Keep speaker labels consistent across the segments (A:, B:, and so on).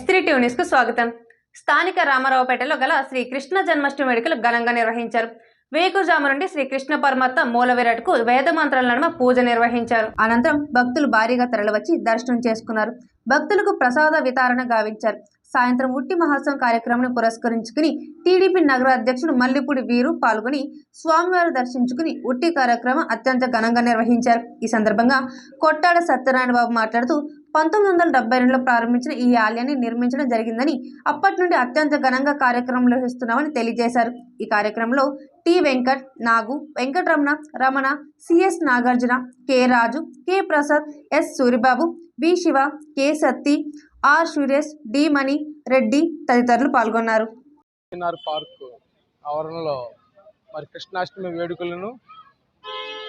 A: ఎస్త్రీ ట్యూనిస్కు స్వాగతం. స్థానిక రామారావుపేటలో గల శ్రీ కృష్ణ జన్మాష్టమి వేడుకలు ఘనంగా నిర్వహించారు. వేకుజాము నుండి శ్రీ కృష్ణ పరమాత్మ మూల విరాట్కు వేద మంత్రాల నడుమ పూజ నిర్వహించారు. అనంతరం భక్తులు భారీగా తరలివచ్చి దర్శనం చేసుకున్నారు. భక్తులకు ప్రసాద వితరణ గావించారు. సాయంత్రం ఉట్టి మహోత్సవం కార్యక్రమాన్ని పురస్కరించుకుని టీడీపీ నగర అధ్యక్షుడు మల్లిపూడి వీరు పాల్గొని స్వామివారు దర్శించుకుని ఉట్టి కార్యక్రమం అత్యంత ఘనంగా నిర్వహించారు. ఈ సందర్భంగా కొట్టాడ సత్యనారాయణ బాబు మాట్లాడుతూ పంతొమ్మిది వందల డెబ్బై రెండులో ప్రారంభించిన ఈ ఆలయాన్ని నిర్మించడం జరిగిందని అప్పటి నుండి అత్యంత ఘనంగా కార్యక్రమం నిర్వహిస్తున్నామని తెలియజేశారు. ఈ కార్యక్రమంలో T Venkat Nagu Venkataramana Ramana CS Nagarjuna K Raju K Prasad S Suribabu B Siva K Satti R Suresh D Mani Reddy తదితరులు పాల్గొన్నారు.
B: పార్క్ ఆవరణలో మరి కృష్ణాష్టమి వేడుకలను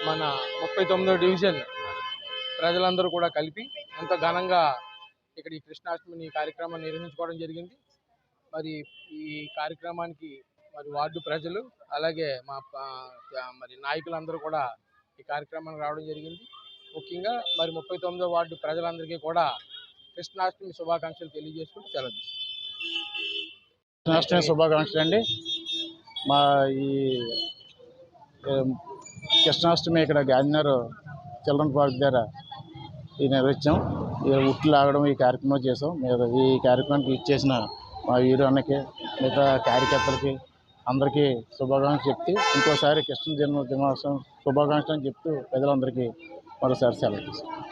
B: మన ముప్పై తొమ్మిదో డివిజన్ ప్రజలందరూ కూడా కలిపి అంత ఘనంగా ఇక్కడ ఈ కృష్ణాష్టమిని కార్యక్రమాన్ని నిర్వహించుకోవడం జరిగింది. మరి ఈ కార్యక్రమానికి మరి వార్డు ప్రజలు అలాగే మా మరి నాయకులందరూ కూడా ఈ కార్యక్రమానికి రావడం జరిగింది. ముఖ్యంగా మరి ముప్పై తొమ్మిదో వార్డు ప్రజలందరికీ కూడా కృష్ణాష్టమి శుభాకాంక్షలు తెలియజేసుకుంటూ సెలవు
C: కృష్ణాష్టమి శుభాకాంక్షలు అండి. మా ఈ కృష్ణాష్టమి ఇక్కడ గాంధీనగర్ చిల్డ్రన్ పార్క్ దగ్గర ఈ నిర్వహించాం ఈ ఉట్లు లాగడం ఈ కార్యక్రమం చేసాం మీద ఈ కార్యక్రమానికి ఇచ్చేసిన మా వీరు అన్నకి మిగతా కార్యకర్తలకి అందరికీ శుభాకాంక్షలు చెప్తూ ఇంకోసారి కృష్ణ జన్మ దినోత్సవం శుభాకాంక్షలు అని చెప్తూ ప్రజలందరికీ మరోసారి సెలవు